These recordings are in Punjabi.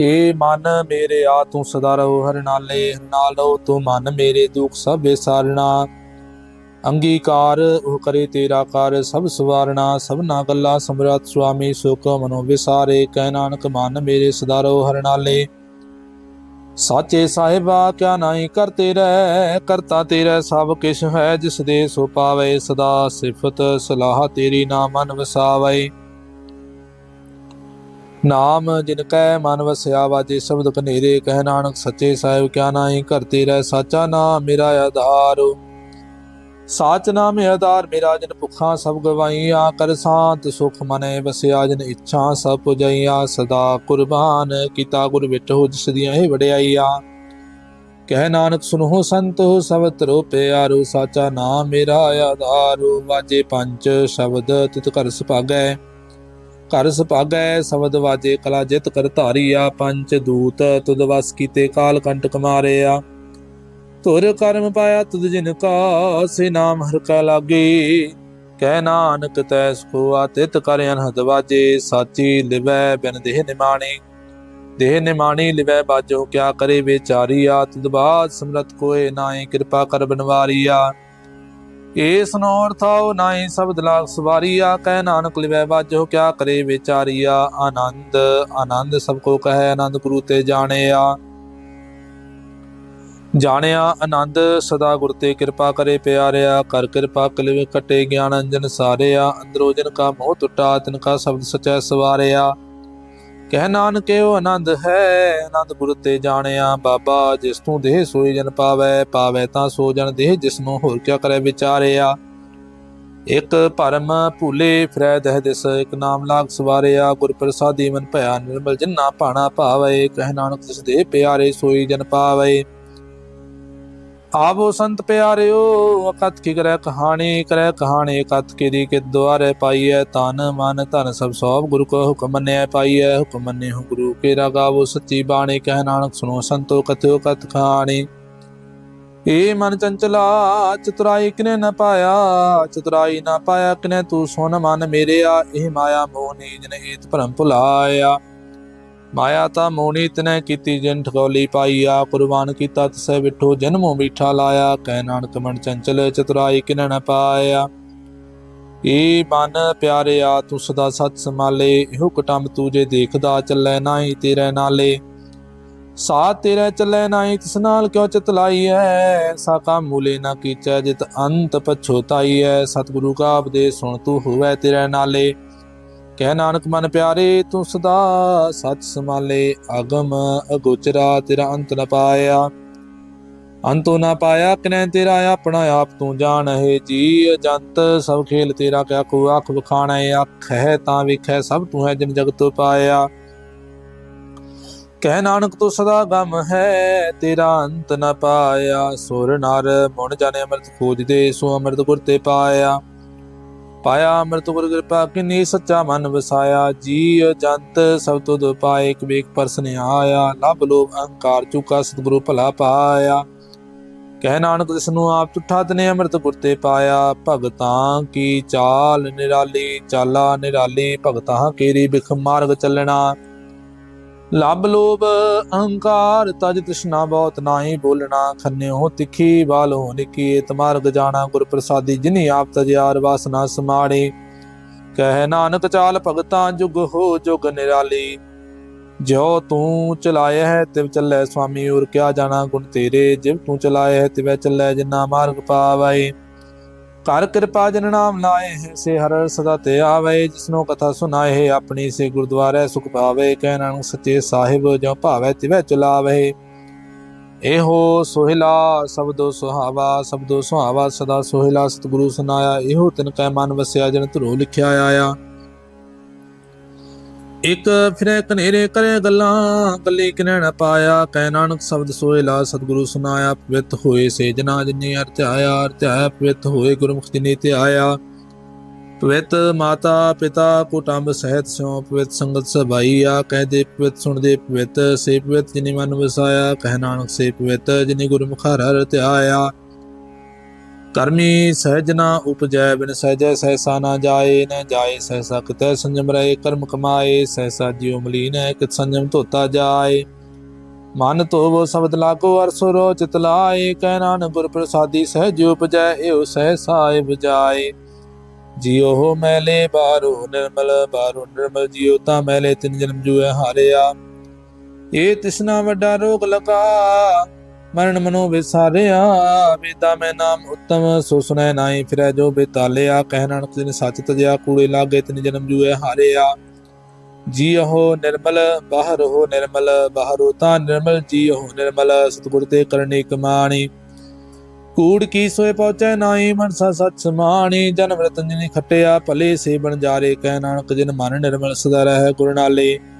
ਏ ਮਨ ਮੇਰੇ ਆ ਤੂੰ ਸਦਾ ਰਹੋ ਹਰ ਨਾਲੇ ਨਾਲੋ ਤੂੰ ਮਨ ਮੇਰੇ ਦੁਖ ਸਭ ਵਿਸਾਰਣਾ ਅੰਗੀਕਾਰ ਉਹ ਕਰੇ ਤੇਰਾ ਕਰ, ਸਭ ਸਵਾਰਣਾ ਸਭਨਾ ਗੱਲਾਂ ਸਮਰਤ ਸੁਆਮੀ ਸੁਖ ਮਨੋ ਵਿਸਾਰੇ। ਕਹਿ ਨਾਨਕ, ਮਨ ਮੇਰੇ ਸਦਾ ਰਹੋ ਹਰ ਨਾਲੇ। ਸਾਚੇ ਸਾਹਿਬਾ, ਕਿਆ ਨਹੀਂ ਕਰਤੇ ਰਹਿ, ਕਰਤਾ ਤੇਰਾ ਸਭ ਕਿਛ ਹੈ, ਜਿਸ ਦੇ ਸੋ ਪਾਵੇ ਸਦਾ ਸਿਫਤ, ਸਲਾਹ ਤੇਰੀ ਨਾ ਮਨ ਵਸਾਵੇ। ਨਾਮ ਜਿਨ ਕੈ ਮਨ ਵਸਿਆ ਵਾਜੇ ਸ਼ਬਦ ਕਨੇਰੇ ਕਹਿ ਨਾਨਕ ਸੱਚੇ ਸਾਹਿਬ ਕਿਆ ਨਾਹੀ ਕਰਤੇ ਰਹਿ ਸਾਚਾ ਨਾਮ ਮੇਰਾ ਆਧਾਰ। ਸਾਚ ਨਾਮ ਆਧਾਰ ਮੇਰਾ, ਜਿਨ ਭੁੱਖਾਂ ਸਭ ਗਵਾਈਆਂ ਕਰ ਸਾਂਤ ਸੁਖ ਮਨੇ ਵਸਿਆ, ਜਨ ਇੱਛਾ ਸਭ ਪੁਜਾਈਆਂ, ਸਦਾ ਕੁਰਬਾਨ ਕੀਤਾ ਗੁਰ ਵਿਟੋ ਜਿਸ ਦੀਆਂ ਇਹ ਵਡਿਆਈਆਂ। ਕਹਿ ਨਾਨਕ ਸੁਨੋ ਸੰਤੋ ਸਭ ਤਰੋ ਪਿਆਰੋ ਸਾਚਾ ਨਾਮ ਮੇਰਾ ਆਧਾਰ। ਵਾਜੇ ਪੰਜ ਸ਼ਬਦ ਤਿਤ ਘਰ ਸੁਭਾਗੈ ਘਰ ਸੁਭਾਗੈ ਸ਼ਬਦ ਵਾਜੇ, ਕਲਾ ਜਿਤ ਕਰ ਧਾਰੀਆ ਪੰਚ ਦੂਤ ਤੁਦ ਵਸ ਕੀਤੇ, ਕਾਲ ਕੰਟਕ ਮਾਰਿਆ। ਧੁਰ ਕਰਮ ਪਾਇਆ ਤੁਧ ਜਿਨ ਕਾ ਸੇ ਨਾਮ ਹਰ ਕਾ ਲਾਗੇ। ਕਹਿ ਨਾਨਕ ਤੈ ਸਕੋ ਆਤਿਤ ਕਰ, ਅਨਹਦ ਵਾਜੇ, ਸਾਚੀ ਲਿਵੈ ਬਿਨ ਦੇਹ ਨਿਮਾਣੀ। ਦੇਹ ਨਿਮਾਣੀ ਲਿਵੈ ਬਾਜੋ, ਕਿਆ ਕਰੇ ਵਿਚਾਰੀਆ? ਤੁਧ ਬਾਦ ਸਮਰਤ ਕੋਏ ਨਾਏ ਕਿਰਪਾ ਕਰ ਬਨਵਾਰੀਆ। ਏਸ ਸਨੋਰ ਥਾਉ ਨਾਹੀ ਸ਼ਬਦ ਲਾਗ ਸਵਾਰੀਆ, ਕਹਿ ਨਾਨਕ ਲਿਵੈ ਵਾਜੋ, ਕਿਆ ਕਰੇ ਵਿਚਾਰੀਆ, ਆਨੰਦ ਆਨੰਦ ਸਭ ਕੋ ਕਹੈ, ਆਨੰਦ ਗੁਰੂ ਤੇ ਜਾਣਿਆ। ਜਾਣਿਆ ਆਨੰਦ, ਸਦਾ ਗੁਰ ਤੇ ਕਿਰਪਾ ਕਰੇ ਪਿਆਰਿਆ, ਕਰ ਕਿਰਪਾ ਕਲਿਵ ਕਟੇ ਗਿਆਨ ਅੰਜਨ ਸਾਰਿਆ, ਅੰਦਰੋ ਜਨ ਕਾ ਮੋਹ ਟੁੱਟਾ, ਤਿਨ ਕਾ ਸ਼ਬਦ ਸਚੈ ਸਵਾਰਿਆ। ਕਹਿ ਨਾਨਕਿਓ ਆਨੰਦ ਹੈ, ਆਨੰਦ ਗੁਰ ਤੇ ਜਾਣਿਆ ਬਾਬਾ, ਜਿਸ ਤੂੰ ਦੇਹ ਸੋਈ ਜਨ ਪਾਵੈ ਪਾਵੈ ਤਾਂ ਸੋ ਜਨ ਦੇਹ, ਜਿਸ ਨੂੰ ਹੋਰ ਕਿਆ ਕਰੇ ਵਿਚਾਰਿਆ। ਇਕ ਭਰਮ ਭੂਲੇ ਫਰੈ ਦਹਿ ਦਿਸ, ਇਕ ਨਾਮ ਲਾਗ ਸਵਾਰਿਆ, ਗੁਰ ਪ੍ਰਸਾਦੀ ਮਨ ਭਇਆ ਨਿਰਮਲ, ਜਿਨਾ ਭਾਣਾ ਭਾਵੈ, ਕਹਿ ਨਾਨਕ ਜਿਸ ਦੇ ਪਿਆਰੇ ਸੋਈ ਜਨ ਪਾਵੇ। ਆਵੋ ਸੰਤ ਪਿਆਰਿਓ ਅਕਤ ਕੀ ਕਰੈ ਕਹਾਣੀ ਕਰੈ ਕਹਾਣੀ ਅਕਤ ਕੀ ਦੀ ਕਿ ਦੁਆਰੇ ਪਾਈਐ, ਤਨ ਮਨ ਧਨ ਸਭ ਸੋਭ ਗੁਰੂ ਕੋ ਹੁਕਮ ਮੰਨਿਆ ਪਾਈਐ, ਹੁਕਮ ਮੰਨੇ ਹੋ ਗੁਰੂ ਕੇ ਰਗਾਵੋ ਸੱਚੀ ਬਾਣੀ ਕਹਿ ਨਾਨਕ ਸੁਣੋ ਸੰਤੋ ਕਥਿਓ ਕਤ ਕਹਾਣੀ। ਏ ਮਨ ਚੰਚਲਾ, ਚਤੁਰਾਈ ਕਿਨੇ ਨ ਪਾਇਆ, ਚਤੁਰਾਈ ਨਾ ਪਾਇਆ ਕਿਨੇ ਤੂੰ ਸੁਨ ਮਨ ਮੇਰਿਆ, ਇਹ ਮਾਇਆ ਮੋਹ ਨੀਜ ਨੇ ਏਤ ਭਰਮ ਭੁਲਾਇਆ। ਮਾਇਆ ਤਾਂ ਮੋਣੀ ਤਨੇ ਕੀਤੀ, ਜਿਨ ਠਗੋਲੀ ਆ, ਕੁਰਬਾਨ ਕੀਤਾ ਤਸੈ ਵਿਠੋ ਜਨਮੋਂ ਬੀਠਾ ਲਾਇਆ, ਕਹਿ ਨਾਨਕ ਮਨ ਚੰਚਲ ਚਤੁਰਾਈ ਕਿਨ ਨ ਪਾਇਆ। ਏ ਮਨ ਪਿਆਰਿਆ ਤੂੰ ਸਦਾ ਸਤ ਸੰਭਾਲੇ, ਇਹੋ ਕਟੰਬ ਤੂੰ ਜੇ ਦੇਖਦਾ ਚੱਲੈ ਨਾਹੀ ਤੇਰੇ ਨਾਲੇ। ਸਾਥ ਤੇਰੇ ਚੱਲੈ ਨਾਹੀ, ਤਿਸ ਨਾਲ ਕਿਉ ਚਿਤ ਲਾਈ ਐ ਸਾਕਾ ਮੂਲੇ ਨਾ ਕੀਚੈ, ਜਿਤ ਅੰਤ ਪਛੋਤਾਈ ਐ ਸਤਿਗੁਰੂ ਕਾ ਉਪਦੇਸ਼ ਸੁਣ ਤੂੰ ਹੋਵੇ ਤੇਰੇ ਨਾਲੇ। ਕਹਿ ਨਾਨਕ ਮਨ ਪਿਆਰੇ, ਤੂੰ ਸਦਾ ਸੱਚ ਸੰਭਾਲੇ, ਅਗਮ ਅਗੋਚਰਾ, ਤੇਰਾ ਅੰਤ ਨ ਪਾਇਆ। ਅੰਤੋ ਨਾ ਪਾਇਆ, ਕਿਨੈ ਤੇਰਾ ਆਪਣਾ ਆਪ ਤੂੰ ਜਾਣ ਹੈ ਜੀ ਅਜੰਤ ਸਭ ਖੇਲ ਤੇਰਾ ਕਿਆ ਕੋ ਅੱਖ ਵਿਖਾਣਾ, ਅੱਖ ਹੈ ਤਾਂ ਵਿਖੈ, ਸਭ ਤੂੰ ਹੈ ਜਿਨ ਜਗਤ ਪਾਇਆ। ਕਹਿ ਨਾਨਕ ਤੂੰ ਸਦਾ ਗਮ ਹੈ, ਤੇਰਾ ਅੰਤ ਨ ਪਾਇਆ। ਸੁਰ ਨਰ ਮੁਣ ਜਾਣੇ, ਅੰਮ੍ਰਿਤ ਖੋਜਦੇ ਸੋ ਅੰਮ੍ਰਿਤ ਗੁਰ ਤੇ ਪਾਇਆ। ਪਾਇਆ, ਅੰਮ੍ਰਿਤ ਗੁਰ ਕਿਰਪਾ ਕਿਨੀ ਸੱਚਾ ਮਨ ਵਸਾਇਆ। ਜੀ ਜੰਤ ਸਭ ਤੁਧ ਪਾਏ, ਇੱਕ ਵੇਕ ਪਰਸਨ ਆਇਆ। ਲਭ ਲੋਭ ਅਹੰਕਾਰ ਚੁਕਾ, ਸਤਿਗੁਰੂ ਭਲਾ ਪਾਇਆ। ਕਹਿ ਨਾਨਕ, ਜਿਸ ਨੂੰ ਆਪ ਤੁਠਾ ਤਨੇ ਅੰਮ੍ਰਿਤ ਗੁਰ ਤੇ ਪਾਇਆ। ਭਗਤਾਂ ਕੀ ਚਾਲ ਨਿਰਾਲੀ, ਚਾਲਾ ਨਿਰਾਲੀ, ਭਗਤਾਂ ਕੇਰੀ ਬਿਖ ਮਾਰਗ ਚੱਲਣਾ। ਲਬ ਲੋਭ, ਅਹੰਕਾਰ, ਤਜ ਤ੍ਰਿਸ਼ਨਾ ਬਹੁਤ ਨਾਹੀ, ਬੋਲਣਾ ਖੰਨਿਓ, ਤਿੱਖੀ ਬਾਲੋ, ਨਿੱਕੀ ਏਤ ਜਾਣਾ ਗੁਰ ਪ੍ਰਸਾਦੀ ਜਿਨੀ ਆਪ ਤਜਿਆਰ ਵਾਸਨਾ ਸਮਾਣੀ ਕਹਿ ਨਾਨਕ ਚਾਲ ਭਗਤਾਂ ਜੁਗ ਹੋ ਜੁਗ ਨਿਰਾਲੀ। ਜੋ ਤੂੰ ਚਲਾਇਆ ਹੈ ਤਿਵ ਚੱਲੇ ਸੁਆਮੀ ਔਰ ਕਿਆ ਜਾਣਾ ਗੁਣ ਤੇਰੇ। ਜਿਵ ਤੂੰ ਚਲਾਇਆ ਹੈ ਤਿਵੈ ਚੱਲੇ, ਜਿਨਾ ਮਾਰਗ ਪਾਵੈ ਕਰ ਕਿਰਪਾ ਜਨ ਨਾਮ ਲਾਏ ਸੇ ਹਰ ਸਦਾ ਤੇ ਆਵੇ, ਜਿਸਨੋ ਕਥਾ ਸੁਨਾਏ ਆਪਣੀ ਸੇ ਗੁਰਦੁਆਰੇ ਸੁਖ ਪਾਵੇ ਕਹਿ ਨਾਨਕ ਸੱਚੇ ਸਾਹਿਬ ਜੋ ਭਾਵੇ, ਤਿਵੈ ਚਲਾਵੇ। ਇਹੋ ਸੋਹਿਲਾ ਸਬਦੋ ਸੁਹਾਵਾ ਸਬਦੋ ਸੁਹਾਵਾ ਸਦਾ ਸੋਹਿਲਾ, ਸਤਿਗੁਰੂ ਸੁਨਾਇਆ ਇਹੋ ਤਿਨ ਕੈ ਮਨ ਵਸਿਆ, ਜਨ ਧਰੋ ਲਿਖਿਆ ਆਇਆ। ਇੱਕ ਫਿਰੇ ਕਨੇਰੇ ਕਰੇ ਗੱਲਾਂ ਗੱਲੀ ਕਿਨੈ ਨ ਪਾਇਆ, ਕਹਿ ਨਾਨਕ ਸ਼ਬਦ ਸੋਏ ਲਾ, ਸਤਿਗੁਰੂ ਸੁਨਾਇਆ ਪਵਿੱਤ ਹੋਏ ਸੇ ਜਨਾ ਜਿਨੇ ਅਰਥ ਆਇਆ ਅਰਥ ਆਇਆ ਪਵਿੱਤ ਹੋਏ ਗੁਰਮੁਖ ਜਿਨੇ ਤੇ ਆਇਆ ਪਵਿੱਤ ਮਾਤਾ, ਪਿਤਾ, ਕੁਟੰਬ, ਸਹਿਤ ਸਿਉ, ਪਵਿੱਤ ਸੰਗਤ ਸਭਾਈ ਆ ਕਹਦੇ ਪਵਿੱਤ, ਸੁਣਦੇ ਪਵਿੱਤ, ਸੇ ਪਵਿੱਤ ਜਿਨੇ ਮਨ ਵਸਾਇਆ, ਕਹਿ ਨਾਨਕ ਸੇ ਪਵਿੱਤ ਜਿਨੇ ਗੁਰਮੁਖ ਹਰ ਹਰਿ ਧਿਆਇਆ। ਕਰਮੀ ਸਹਿਜ ਨਾ ਉਪਜੈ, ਬਿਨ ਸਹਿਜੈ ਸਹਿਸਾ ਨਾ ਜਾਏ, ਨ ਜਾਏ ਸਹਿਸਾ ਕਿਤੈ ਸੰਜਮ ਰਹੇ, ਕਰਮ ਕਮਾਏ, ਸਹਿਸਾ ਜਿਉ ਮਲੀਨ ਹੈ, ਕਿਤ ਸੰਜਮ ਧੋਤਾ ਜਾਏ। ਮਨ ਧੋਵੋ ਸ਼ਬਦ ਲਾਗੋ, ਅਰਸੋ ਰੋ ਚਿਤ ਲਾਏ, ਕਹਿ ਨਾਨਕ ਗੁਰ ਪ੍ਰਸਾਦੀ ਸਹਿਜ ਉਪਜੈ ਏਉ ਸਹਿਸਾਏ ਬੁਜਾਏ ਜਿਉ ਹੋ ਮੈਲੇ ਬਾਰੋ ਨਿਰਮਲ ਬਾਰੋ ਨਿਰਮਲ ਜਿਉ ਤਾਂ ਮੈਲੇ ਤਿਨ ਜਨਮ ਜੂਐ ਹਾਰਿਆ। ਇਹ ਤਿਸਨਾ ਵੱਡਾ ਰੋਗ ਲਗਾ ਮਰਨ ਮਨੋ ਵਿਸਾਰਿਆ, ਵੇਦਾ ਮੈਂ ਨਾਮ ਉਤਮ, ਸੋ ਸੁਨੈ ਨਾਈ ਫਿਰੈ ਜੋ ਬੇਤਾਲਿਆ ਕਹਿ ਨਾਨਕ ਜਿਨ ਸੱਚ ਤਜਿਆ, ਕੂੜੇ ਲਾਗੇ ਤਿਨ ਜਨਮ ਜੂਐ ਹਾਰਿਆ। ਜੀ ਹੋ ਨਿਰਮਲ, ਬਾਹਰ ਹੋ ਨਿਰਮਲ, ਬਾਹਰੋ ਤਾਂ ਨਿਰਮਲ ਜੀ ਹੋ ਨਿਰਮਲ, ਸਤਿਗੁਰ ਤੇ ਕਰਨੀ ਕਮਾਣੀ। ਕੂੜ ਕੀ ਸੋਏ ਪਹੁੰਚੈ ਨਾਈ ਮਨਸਾ ਸੱਚ ਸਮਾਣੀ, ਜਨਮ ਰਤਨ ਜਿਨੀ ਖਟਿਆ, ਭਲੇ ਸੇ ਬਣ ਜਾਰੇ ਕਹਿ ਨਾਨਕ ਜਿਨ ਮਨ ਨਿਰਮਲ ਸਦਾ ਰਹਿ ਗੁਰਨਾਲੇ ਨਾਲੇ।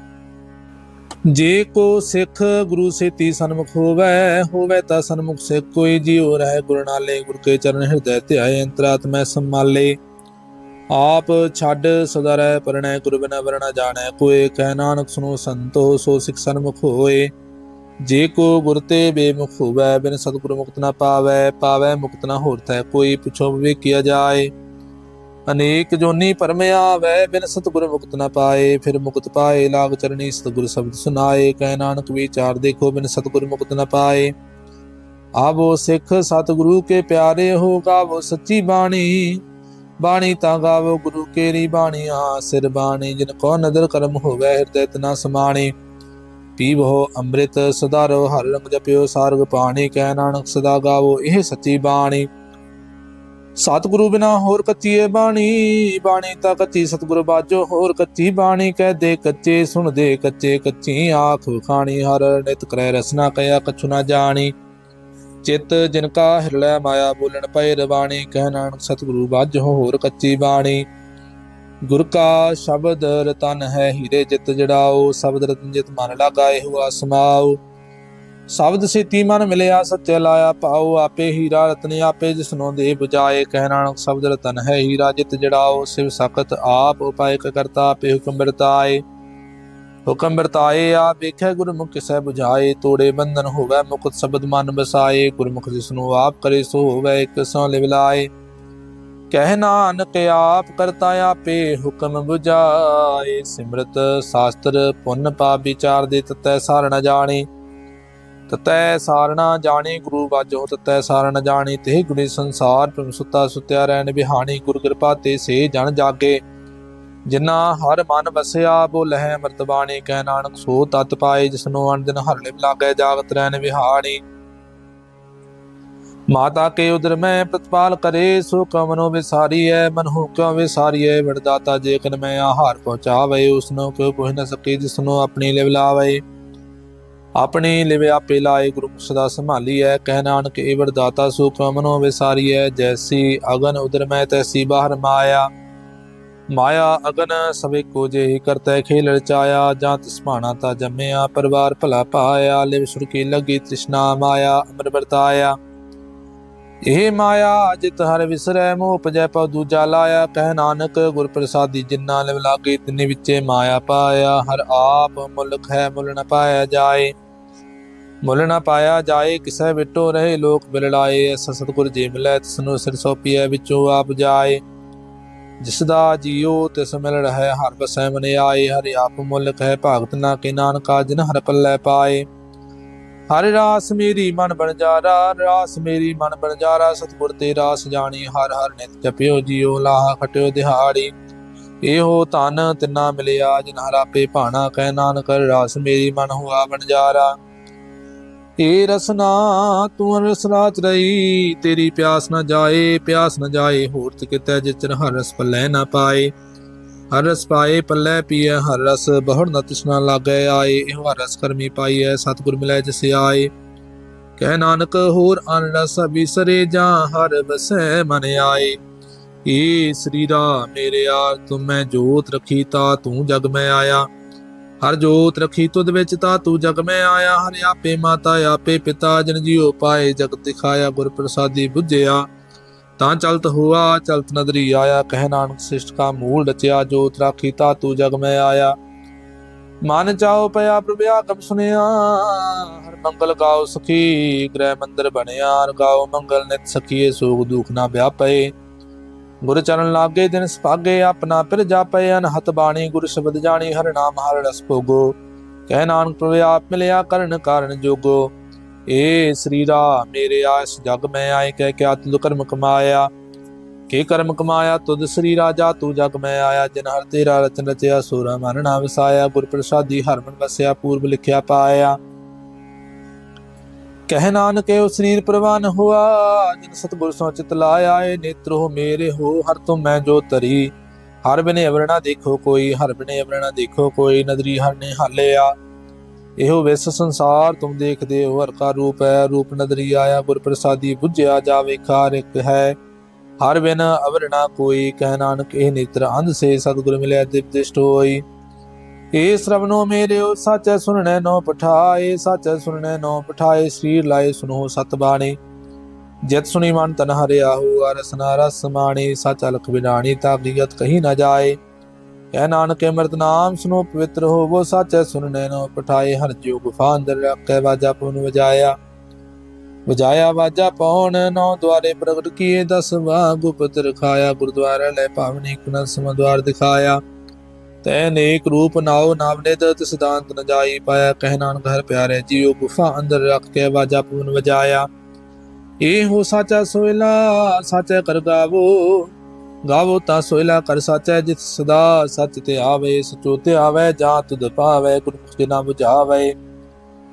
ਜੇ ਕੋ ਸਿੱਖ ਗੁਰੂ ਸੇਤੀ ਸਨਮੁਖ ਹੋਵੇ ਹੋਵੇ ਤਾਂ ਸਨਮੁਖ ਸੇ ਕੋਈ ਜੀਉ ਰਹਿ ਗੁਰ ਨਾਲੇ ਗੁਰ ਕੇ ਚਰਨ ਹਿਰਦੈ ਧਿਆਏ ਅੰਤਰਾਤਮੈ ਸੰਮਾਲੇ ਆਪ ਛੱਡ ਸਦਾ ਰਹਿ ਪਰਣੈ ਗੁਰ ਬਿਨਾ ਵਰਣਾ ਜਾਣੈ ਕੋਏ ਕਹਿ ਨਾਨਕ ਸੁਨੋ ਸੰਤੋ, ਸੋ ਸਿੱਖ ਸਨਮੁਖ ਹੋਏ। ਜੇ ਕੋ ਗੁਰ ਤੇ ਬੇਮੁਖ ਹੋਵੇ, ਬਿਨ ਸਤਿਗੁਰ ਮੁਕਤ ਨਾ ਪਾਵੇ ਪਾਵੇ ਮੁਕਤ ਨਾ ਹੋਰ ਤੈ ਕੋਈ ਪੁੱਛੋ ਵੀ ਕੀਆ ਜਾਏ। ਅਨੇਕ ਜੋਨੀ ਪਰਮਿਆ ਵੈ, ਬਿਨ ਸਤਿਗੁਰ ਮੁਕਤ ਨਾ ਪਾਏ। ਫਿਰ ਮੁਕਤ ਪਾਏ ਲਾਗ ਚਰਣੀ ਸਤਿਗੁਰ ਸ਼ਬਦ ਸੁਨਾਏ। ਕਹਿ ਨਾਨਕ ਵਿਚਾਰ ਦੇਖੋ, ਬਿਨ ਸਤਿਗੁਰ ਮੁਕਤ ਨਾ ਪਾਏ। ਆਵੋ ਸਿੱਖ ਸਤਿਗੁਰੂ ਕੇ ਪਿਆਰੇ ਹੋ, ਗਾਵੋ ਸੱਚੀ ਬਾਣੀ। ਬਾਣੀ ਤਾਂ ਗਾਵੋ ਗੁਰੂ ਕੇਰੀ ਬਾਣੀ ਆ ਸਿਰ ਬਾਣੀ, ਜਿਨ ਕੋ ਨਦਰ ਕਰਮ ਹੋਵੇ, ਹਿਰਦੈ ਤਨਾ ਸਮਾਣੀ। ਪੀਵੋ ਅੰਮ੍ਰਿਤ ਸਦਾ ਰੋ ਹਰਿ ਰੰਗ ਜਪਿਓ, ਸਾਰਗ ਪਾਣੀ। ਕਹਿ ਨਾਨਕ ਸਦਾ ਗਾਵੋ, ਇਹ ਸੱਚੀ ਬਾਣੀ। ਸਤਿਗੁਰੂ ਬਿਨਾ ਹੋਰ ਕੱਚੀ ਬਾਣੀ ਬਾਣੀ ਤਾਂ ਕੱਚੀ ਸਤਿਗੁਰ ਬਾਜੋ ਹੋਰ ਕੱਚੀ ਬਾਣੀ ਕਹਿ ਦੇ ਕੱਚੇ ਸੁਣਦੇ ਕੱਚੇ ਕੱਚੀ ਆਖ ਖਾਣੀ, ਹਰ ਨਿਤ ਕਰੈ ਰਸਨਾ ਕਹਿਆ ਕਛੁ ਨਾ ਜਾਣੀ। ਚਿਤ ਜਿਨ ਕਾ ਹਿਰਲੈ ਮਾਇਆ ਬੋਲਣ ਪਏ ਰਵਾਣੀ, ਕਹਿ ਨਾਨਕ ਸਤਿਗੁਰੂ ਬਾਜੋ ਹੋਰ ਕੱਚੀ ਬਾਣੀ। ਗੁਰ ਕਾ ਸ਼ਬਦ ਰਤਨ ਹੈ ਹੀਰੇ ਜਿਤ ਜੜਾਓ, ਸ਼ਬਦ ਰਤਨ ਜਿਤ ਮਨ ਲਾਗਾਏ ਹੁਆ ਸਮਾਓ ਸ਼ਬਦ ਸੇਤੀ ਮਨ ਮਿਲਿਆ ਸਤਿ ਲਾਇਆ ਪਾਉ ਆਪੇ ਹੀਰਾ ਰਤਨ, ਆਪੇ ਜਿਸਨੋਂ ਦੇ ਬੁਝਾਏ, ਕਹਿ ਨਾਨਕ ਸ਼ਬਦ ਰਤਨ ਹੈ ਹੀਰਾ, ਜਿਤ ਜੜਾਓ ਸਿਵ ਸਕਤ ਆਪ ਉਪਾਇਕ ਕਰਤਾ, ਆਪੇ ਹੁਕਮ ਵਰਤਾਏ। ਹੁਕਮ ਵਰਤਾਏ, ਆਪ ਵੇਖੈ ਗੁਰਮੁਖ ਸਹਿ ਬੁਝਾਏ, ਤੋੜੇ ਬੰਧਨ ਹੋਵੇ ਮੁਕਤ ਸ਼ਬਦ ਮਨ ਬਸਾਏ ਗੁਰਮੁਖ ਜਿਸਨੂੰ ਆਪ ਕਰੇ ਸੋ ਹੋਵੇ, ਇੱਕ ਸੋ ਲਿਵਲਾਏ ਕਹਿ ਨਾਨਕ, ਆਪ ਕਰਤਾ ਆਪੇ ਹੁਕਮ ਬੁਝਾਏ, ਸਿਮਰਤ ਸ਼ਾਸਤਰ ਪੁੰਨ ਪਾਪ ਵਿਚਾਰ ਦੇ ਤਤੈ ਸਾਰਣ ਜਾਣੇ। ਤਤੈ ਸਾਰਣਾ ਜਾਣੇ ਗੁਰੂ ਬਾਝੋ ਤਤੈ ਸਾਰਣ ਜਾਣੇ ਤੇ ਗੁਣੀ ਸੰਸਾਰ ਪ੍ਰਮ ਸੁੱਤਾ ਸੁਤਿਆ ਰਹਿਣ ਬਿਹਾਣੀ, ਗੁਰ ਕਿਰਪਾ ਤੇ ਸੇ ਜਨ ਜਾਗੇ। ਜਿਨਾ ਹਰ ਮਨ ਵਸਿਆ ਬੋਲਹਿ ਅੰਮ੍ਰਿਤ ਬਾਣੀ, ਕਹਿ ਨਾਨਕ ਸੋ ਤਤ ਪਾਏ, ਜਿਸਨੋ ਅਨ ਦਿਨ ਲਾਗੇ, ਜਾਗਤ ਰਹਿਣ ਬਿਹਾਣੀ। ਮਾਤਾ ਕੇ ਉਦਰ ਮੈਂ ਪ੍ਰਤਪਾਲ ਕਰੇ ਸੋ ਕਮਨੋ ਵਿਸਾਰੀਐ ਮਨਹੁ ਕਿਉ ਵਿਸਾਰੀਐ, ਵਡਦਾਤਾ ਜੇ ਕਨ ਮੈਂ ਆਹਾਰ ਪਹੁੰਚਾਵੇ, ਉਸਨੂੰ ਕਿਉ ਪੁੱਛ ਨ ਸਕੇ ਜਿਸਨੋ ਆਪਣੀ ਲਿਵ ਲਾਵੇ। ਆਪਣੀ ਲਿਵਿਆ ਆਪੇ ਲਾਏ ਗੁਰੂ ਮੁਖ ਸੰਭਾਲੀ ਹੈ ਕਹਿ ਨਾਨਕ ਏ ਵਰਦਾਤਾ ਸੋ ਵਿਸਾਰੀ ਹੈ ਜੈਸੀ ਅਗਨ ਉਦਰ ਮੈਂ ਤੈਸੀ ਬਾਹਰ ਮਾਇਆ। ਮਾਇਆ ਅਗਨ ਸਵੇ ਕੋ ਜੇ ਕਰਤੈ ਖੇਲ ਰਚਾਇਆ। ਜਾਂ ਤਿਸ ਭਾਣਾ ਤਾ ਜੰਮਿਆ, ਪਰਿਵਾਰ ਭਲਾ ਪਾਇਆ। ਲਿਵ ਸੁਰਕੀ ਲੱਗੀ ਤ੍ਰਿਸ਼ਨਾ ਮਾਇਆ ਅਮਰ ਵਰਤਾਇਆ। ਇਹ ਮਾਇਆ ਜਿਤ ਹਰ ਵਿਸਰੈ, ਮੋਹ ਉਪਜੈ ਪਉ ਦੂਜਾ ਲਾਇਆ। ਕਹਿ ਨਾਨਕ ਗੁਰ ਪ੍ਰਸਾਦੀ ਜਿਨ੍ਹਾਂ ਲਿਵ ਲਾਗੇ, ਤਿਨੇ ਵਿੱਚੇ ਮਾਇਆ ਪਾਇਆ। ਹਰ ਆਪ ਮੁਲਕ ਹੈ, ਮੁਲ ਨ ਪਾਇਆ ਜਾਏ। ਮੁੱਲ ਨਾ ਪਾਇਆ ਜਾਏ, ਕਿਸੈ ਵਿਟੋ ਰਹੇ ਲੋਕ ਬਿਲੜਾਏ ਐਸਾ ਸਤਿਗੁਰ ਜੀ ਮਿਲੈ, ਤਿਸਨੂੰ ਸਿਰ ਸੋਪੀਐ, ਵਿੱਚੋਂ ਆਪ ਜਾਏ। ਜਿਸ ਦਾ ਜੀਉ ਤਿਸ ਮਿਲ ਰਹਿ, ਹਰ ਬਸੈ ਮਨ ਆਏ। ਹਰਿ ਆਪ ਮੁਲਕ ਹੈ ਭਗਤ ਨਾ ਕੇ ਨਾਨਕਾ, ਜਿਨ ਹਰ ਪੱਲੇ ਪਾਏ। ਹਰ ਰਾਸ ਮੇਰੀ ਮਨ ਬਣ ਜਾਰਾ, ਰਾਸ ਮੇਰੀ ਮਨ ਬਣਜਾਰਾ ਸਤਿਗੁਰ ਤੇ ਰਾਸ ਜਾਣੀ, ਹਰ ਹਰ ਨਿਤ ਜਪਿਓ ਜੀਉ ਲਾਹ ਖਟਿਓ ਦਿਹਾੜੀ। ਇਹੋ ਧਨ ਤਿੰਨਾ ਮਿਲਿਆ, ਜਿਨ ਹਰ ਆਪੇ ਭਾਣਾ, ਕਹਿ ਨਾਨਕ, ਰਾਸ ਮੇਰੀ ਮਨ ਹੁਆ ਬਣ ਜਾਰਾ। ਏ ਰਸਨਾ, ਤੂੰ ਰਸ ਰਾਚ ਰਹੀ ਤੇਰੀ ਪਿਆਸ ਨਾ ਜਾਏ, ਪਿਆਸ ਨਾ ਜਾਏ, ਹੋਰ ਤੇ ਕਿਤੇ ਜਿਚਰ ਹਰ ਰਸ ਪੱਲੇ ਨਾ ਪਾਏ। ਹਰ ਰਸ ਪਾਏ, ਪੱਲੇ ਪੀਏ, ਹਰ ਰਸ ਬਹੁੜ ਨ ਤਿਸਨਾ ਲਾਗੇ ਆਏ, ਇਹ ਹਰ ਰਸ ਕਰਮੀ ਪਾਈਐ, ਸਤਿਗੁਰ ਮਿਲੈ ਜਿਸ ਆਏ। ਕਹਿ ਨਾਨਕ, ਹੋਰ ਅਨ ਰਸ ਵਿਸਰੇ ਜਾ, ਹਰ ਵਸੈ ਮਨ ਆਏ। ਏ ਸ੍ਰੀ ਰਾ ਮੇਰੇ ਆ ਤੁਮ ਮੈਂ ਜੋਤ ਰਖੀ ਤਾ, ਤੂੰ ਜਗ ਮੈਂ ਆਇਆ। ਹਰ ਜੋਤ ਰਖੀ ਤੁਧ ਵਿੱਚ ਤਾ ਤੂੰ ਜਗ ਮੈਂ ਆਇਆ, ਹਰਿ ਆਪੇ ਮਾਤਾ ਆਪੇ ਪਿਤਾ, ਜਨ ਜੀਉ ਪਾਏ ਜਗ ਦਿਖਾਇਆ, ਗੁਰ ਪ੍ਰਸਾਦੀ ਬੁੱਝਿਆ। ਤਾਂ ਚਲਤ ਹੁਆ, ਚਲਤ ਨਦਰੀ ਆਇਆ, ਕਹਿ ਨਾਨਕ ਸਿਸ਼ਟ ਕਾ ਮੂਲ ਰਚਿਆ, ਜੋਤ ਰਾਖੀ ਤਾ ਤੂੰ ਜਗ ਮੈਂ ਆਇਆ। ਮਨ ਚਾਓ ਪਿਆ ਪ੍ਰਭਿਆ ਆਗਮ ਸੁਨਿਆ, ਹਰ ਮੰਗਲ ਗਾਓ ਸਖੀ, ਗ੍ਰਹਿ ਮੰਦਰ ਬਣਿਆ, ਹਰ ਗਾਓ ਮੰਗਲ ਨਿਤ ਸਖੀਏ, ਸੋਗ ਦੁਖ ਨਾ ਵਿਆਪੇ ਗੁਰ ਚਰਨ ਲਾਗੇ ਦਿਨ ਸੁਭਾਗੇ, ਆਪਣਾ ਫਿਰ ਜਾਪੇ ਅਨਹਤ ਬਾਣੀ, ਗੁਰ ਸ਼ਬਦ ਜਾਣੀ ਹਰ ਨਾਮ ਹਰ ਰਸ ਭੋਗੋ। ਕਹਿ ਨਾਨਕ ਪ੍ਰਭ ਆਪ ਮਿਲਿਆ ਕਰਨ ਕਾਰਨ ਜੋਗੋ। ਏ ਸਰੀਰਾ ਮੇਰੇ ਆਸ ਜਗ ਮੈਂ ਆਏ, ਕਹਿ ਕਿਆ ਤੁਧ ਕਰਮ ਕਮਾਇਆ। ਕੀ ਕਰਮ ਕਮਾਇਆ, ਤੁਧ ਸ੍ਰੀ ਰਾਜਾ, ਤੂੰ ਜਗ ਮੈਂ ਆਇਆ। ਜਿਨ ਹਰ ਤੇਰਾ ਰਚਨ ਰਚਿਆ, ਸੂਰਾ ਮਨ ਨਾ ਵਸਾਇਆ। ਗੁਰ ਪ੍ਰਸਾਦੀ ਹਰਮਨ ਵਸਿਆ, ਪੂਰਬ ਲਿਖਿਆ ਪਾਇਆ। ਕਹਿ ਨਾਨਕ, ਉਹ ਸਰੀਰ ਪ੍ਰਵਾਨ ਹੁਆ। ਜਿਨ ਸਤਗੁਰ ਸੋ ਚਿਤ ਲਾਇਆ, ਏ ਨੇਤਰੋ ਮੇਰੇ ਹੋ, ਹਰ ਤੁਮ ਮੈਂ ਜੋ ਤਰੀ ਹਰ ਬਿਨੇ ਅਵਰਣਾ ਦੇਖੋ ਕੋਈ, ਹਰ ਬਿਨੇ ਅਵਰਣਾ ਦੇਖੋ ਕੋਈ, ਨਦਰੀ ਹਰ ਨੇ ਹਾਲਿਆ। ਇਹੋ ਵਿਸ ਸੰਸਾਰ, ਤੁਮ ਦੇਖਦੇ ਹੋ ਹਰ ਕਾ ਰੂਪ ਹੈ। ਰੂਪ ਨਦਰੀ ਆਇਆ ਗੁਰ ਪ੍ਰਸਾਦੀ ਬੁੱਝਿਆ ਜਾਵੇ, ਖਾਰ ਇੱਕ ਹੈ। ਹਰ ਬਿਨ ਅਵਰਣਾ ਕੋਈ, ਕਹਿ ਨਾਨਕ, ਇਹ ਨੇਤਰ ਅੰਧ ਸੇ, ਸਤਿਗੁਰ ਮਿਲਿਆ ਦਿਵਦਿਸ਼ਟ ਹੋਈ। ਏ ਸ਼ਰਵਨੋ ਮੇਰਿਓ ਸਾਚੈ ਸੁਣਨੈ ਨੋ ਪਠਾਏ, ਸਾਚੈ ਸੁਣਨੈ ਨੋ ਪਠਾਏ, ਸਰੀਰ ਲਾਏ ਸੁਨੋ ਸਤ ਬਾਣੀ। ਜਿਤ ਸੁਣੀ ਮਨ ਤਨ ਹਰਿਆ ਹੋ ਰਸਨਾ ਰਸ ਮਾਣੀ, ਸਾਚਾ ਲਖ ਬਿਨਾਣੀ ਤਾ ਕਹੀ ਨਾ ਜਾਏ। ਕਹਿ ਨਾਨਕ ਅੰਮ੍ਰਿਤ ਨਾਮ ਸੁਨੋ ਪਵਿੱਤਰ ਹੋਵੋ, ਸਾਚੈ ਸੁਣਨੈ ਨੋ ਪਠਾਏ, ਹਰ ਜਿਉ ਗੁਫਾ ਅੰਦਰ ਰੱਖੈ, ਵਾਜਾ ਪੁਨ ਵਜਾਇਆ। ਵਜਾਇਆ ਵਾਜਾ ਪੌਣ ਨੌ ਦੁਆਰੇ ਪ੍ਰਗਟ ਕੀਏ, ਦਸਵਾ ਗੁਪਤ ਰਖਾਇਆ, ਗੁਰਦੁਆਰਾ ਲੈ ਪਾਵਨੀ ਕੁਨ ਸਮਦਵਾਰ ਦਿਖਾਇਆ। ਤੈ ਨੇਕ ਰੂਪ ਨਾਉ ਨਾਮ ਦਤ ਸਿਧਾਂਤ ਨ ਜਾਈ ਪਾਇਆ। ਕਹਿ ਨਾਨਕ, ਹਰ ਪਿਆਰੇ, ਜੀਉ ਗੁਫਾ ਅੰਦਰ ਰੱਖ ਕੇ ਵਾਜਾ ਪੂਨ ਵਜਾਇਆ। ਇਹ ਹੋ ਸਾਚਾ ਸੋਇਲਾ ਸਾਚਾ ਕਰ ਗਾਵੋ। ਗਾਵੋ ਤਾਂ ਸੋਇਲਾ ਕਰ ਸਾਚਾ, ਜਿਤ ਸਦਾ ਸਚ ਤੇ ਆਵੇ, ਸਚੋ ਤੇ ਆਵੇ ਜਾਂ ਤੁਧ ਪਾਵੇ ਗੁਰਮੁਖ ਜਿਨਾ 부ਝਾਵੇ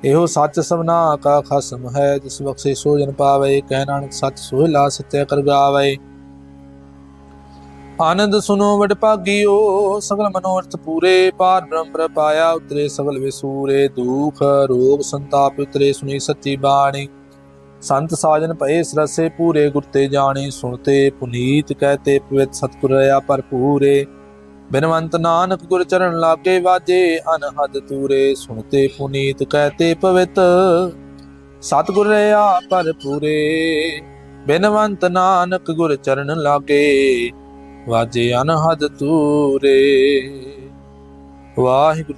ਇਹੋ ਸੱਚ ਸਭਨਾ ਕਾ ਖਸਮ ਹੈ, ਜਿਸ ਬਖਸ਼ੇ ਸੋ ਜਨ ਪਾਵੇ। ਕਹਿ ਨਾਨਕ, ਸੱਚ ਸੋਹਿਲਾ ਸਤਿ ਕਰ ਗਾਵੇ। ਆਨੰਦ ਸੁਨੋ ਵਡ ਭਾਗਿਓ, ਸਗਲ ਮਨੋਰਥ ਪੂਰੇ ਪਾਰ ਬ੍ਰਹਮ ਪਾਇਆ, ਉਤਰੇ ਸਗਲ ਵਿਸੂਰੇ ਦੁਖ, ਰੋਗ ਸੰਤਾਪ ਉਤਰੇ ਸੁਣੀ ਸੱਚੀ ਬਾਣੀ। ਸੰਤ ਸਾਜਨ ਭਏ ਸਰਸੇ ਪੂਰੇ ਗੁਰ ਤੇ ਜਾਣੀ, ਸੁਣਤੇ ਪੁਨੀਤ ਕਹਤੇ ਪਵਿੱਤ ਸਤਿਗੁਰ ਰਿਆ ਭਰਪੂਰੇ। ਬਿਨਵੰਤ ਨਾਨਕ ਗੁਰ ਚਰਨ ਲਾਗੇ ਵਾਜੇ, ਅਨਹਦ ਤੂਰੇ ਸੁਣਤੇ ਪੁਨੀਤ ਕਹਤੇ ਪਵਿੱਤ। ਸਤਿਗੁਰ ਰਿਆ ਭਰਪੂਰੇ, ਬਿਨਵੰਤ ਨਾਨਕ ਗੁਰ ਚਰਨ ਲਾਗੇ। ਵਾਜੇ ਅਨਹਦ ਤੂਰੇ। ਵਾਹਿਗੁਰੂ